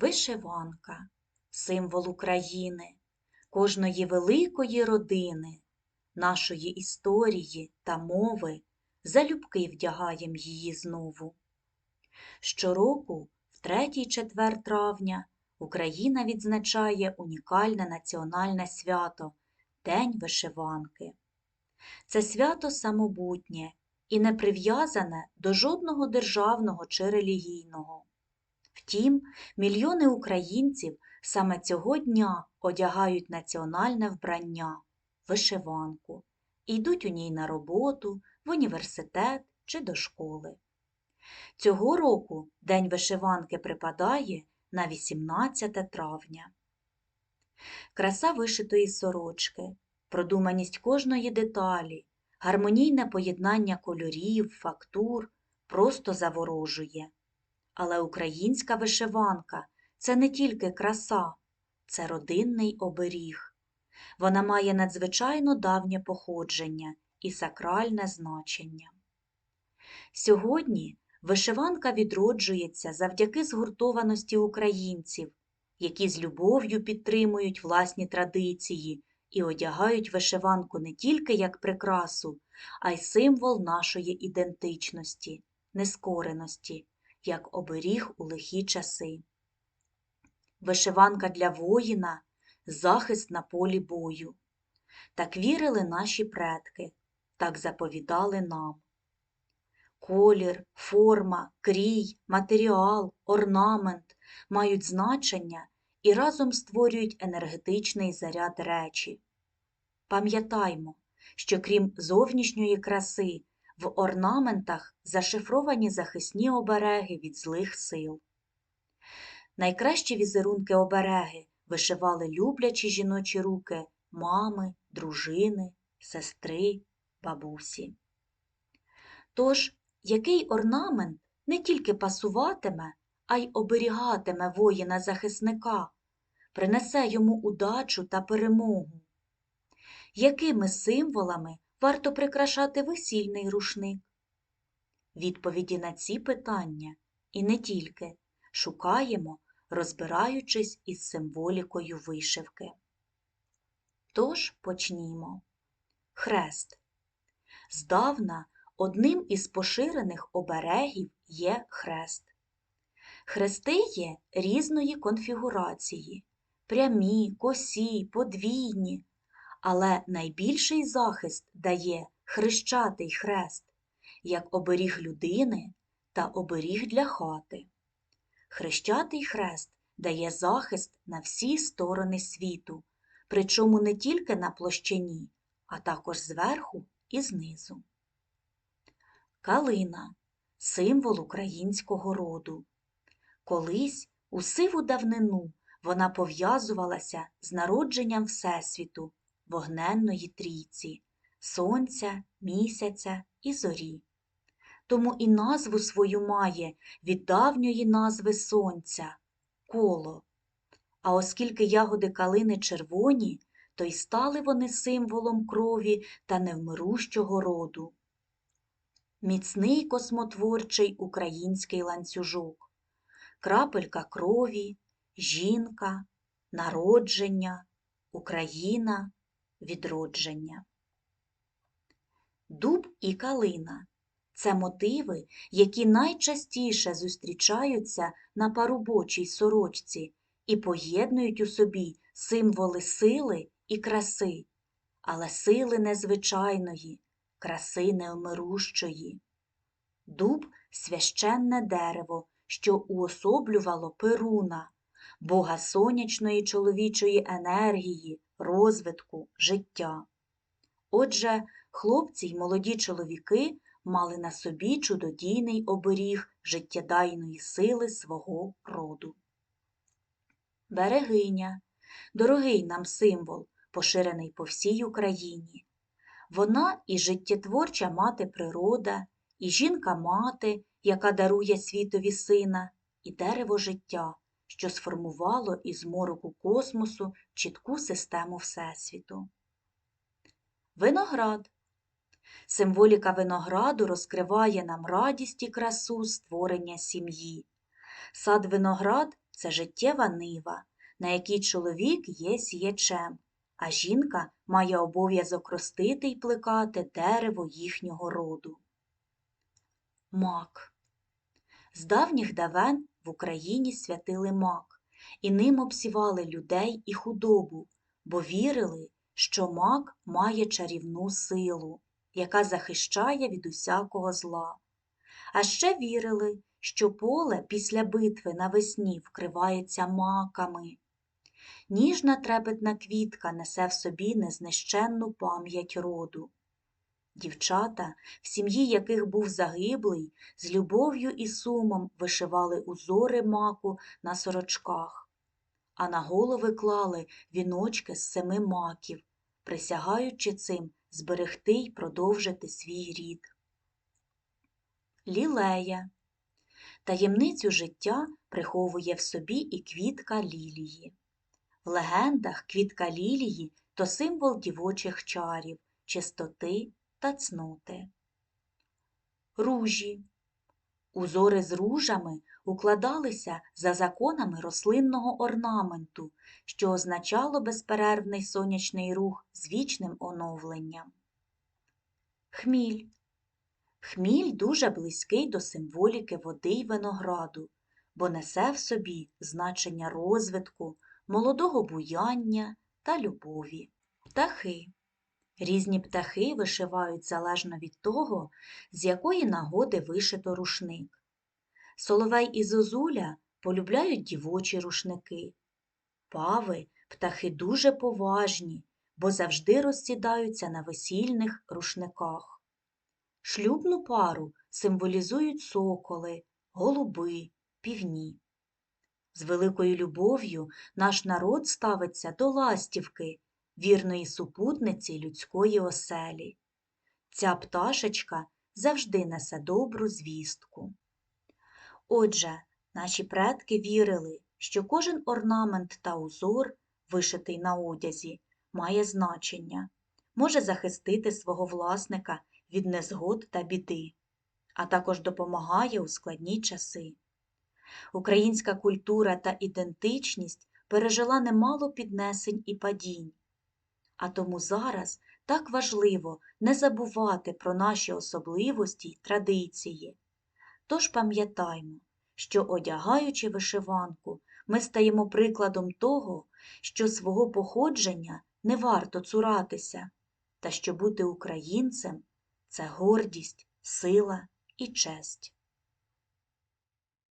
Вишиванка символ України, кожної великої родини, нашої історії та мови, залюбки вдягаєм її знову. Щороку, в третій четвер травня, Україна відзначає унікальне національне свято День вишиванки. Це свято самобутнє і не прив'язане до жодного державного чи релігійного. Втім, мільйони українців саме цього дня одягають національне вбрання вишиванку і йдуть у ній на роботу, в університет чи до школи. Цього року День вишиванки припадає на 18 травня. Краса вишитої сорочки, продуманість кожної деталі, гармонійне поєднання кольорів, фактур просто заворожує. Але українська вишиванка це не тільки краса, це родинний оберіг. Вона має надзвичайно давнє походження і сакральне значення. Сьогодні вишиванка відроджується завдяки згуртованості українців, які з любов'ю підтримують власні традиції і одягають вишиванку не тільки як прикрасу, а й символ нашої ідентичності, нескореності, як оберіг у лихі часи. Вишиванка для воїна захист на полі бою. Так вірили наші предки, так заповідали нам. Колір, форма, крій, матеріал, орнамент мають значення і разом створюють енергетичний заряд речі. Пам'ятаймо, що крім зовнішньої краси, в орнаментах зашифровані захисні обереги від злих сил. Найкращі візерунки обереги вишивали люблячі жіночі руки мами, дружини, сестри, бабусі. Тож, який орнамент не тільки пасуватиме, а й оберігатиме воїна захисника, принесе йому удачу та перемогу? Якими символами варто прикрашати весільний рушник? Відповіді на ці питання і не тільки шукаємо, розбираючись із символікою вишивки. Тож почнімо. Хрест. Здавна одним із поширених оберегів є хрест. Хрести є різної конфігурації, прямі, косі, подвійні, але найбільший захист дає хрещатий хрест, як оберіг людини та оберіг для хати. Хрещатий хрест дає захист на всі сторони світу, причому не тільки на площині, а також зверху і знизу. Калина символ українського роду. Колись у сиву давнину вона пов'язувалася з народженням Всесвіту, вогненної трійці, сонця, місяця і зорі. Тому і назву свою має від давньої назви сонця коло. А оскільки ягоди калини червоні, то й стали вони символом крові та невмирущого роду. Міцний космотворчий український ланцюжок, крапелька крові, жінка, народження, Україна, відродження. Дуб і калина це мотиви, які найчастіше зустрічаються на парубочій сорочці і поєднують у собі символи сили і краси, але сили незвичайної, краси неомирущої. Дуб священне дерево, що уособлювало Перуна, бога сонячної чоловічої енергії, розвитку, життя. Отже, хлопці й молоді чоловіки мали на собі чудодійний оберіг життєдайної сили свого роду. Берегиня дорогий нам символ, поширений по всій Україні. Вона і життєтворча мати природа, і жінка-мати, яка дарує світові сина, і дерево життя, що сформувало із мороку космосу чітку систему Всесвіту. Виноград Символіка винограду розкриває нам радість і красу створення сім'ї. Сад виноград це життєва нива, на якій чоловік є сіячем, а жінка має обов'язок ростити й плекати дерево їхнього роду. Мак З давніх давен в Україні святили мак, і ним обсівали людей і худобу, бо вірили, що мак має чарівну силу, яка захищає від усякого зла. А ще вірили, що поле після битви навесні вкривається маками. Ніжна трепетна квітка несе в собі незнищенну пам'ять роду. Дівчата, в сім'ї яких був загиблий, з любов'ю і сумом вишивали узори маку на сорочках, а на голови клали віночки з семи маків, присягаючи цим зберегти й продовжити свій рід. Лілея Таємницю життя приховує в собі і квітка лілії. В легендах квітка лілії то символ дівочих чарів, чистоти та цноти. Ружі. Узори з ружами укладалися за законами рослинного орнаменту, що означало безперервний сонячний рух з вічним оновленням. Хміль. Хміль дуже близький до символіки води й винограду, бо несе в собі значення розвитку, молодого буяння та любові. Птахи. Різні птахи вишивають залежно від того, з якої нагоди вишито рушник. Соловей і зозуля полюбляють дівочі рушники. Пави птахи дуже поважні, бо завжди розсідаються на весільних рушниках. Шлюбну пару символізують соколи, голуби, півні. З великою любов'ю наш народ ставиться до ластівки, вірної супутниці людської оселі. Ця пташечка завжди несе добру звістку. Отже, наші предки вірили, що кожен орнамент та узор, вишитий на одязі, має значення, може захистити свого власника від незгод та біди, а також допомагає у складні часи. Українська культура та ідентичність пережила немало піднесень і падінь, а тому зараз так важливо не забувати про наші особливості й традиції. Тож пам'ятаймо, що, одягаючи вишиванку, ми стаємо прикладом того, що свого походження не варто цуратися, та що бути українцем це гордість, сила і честь.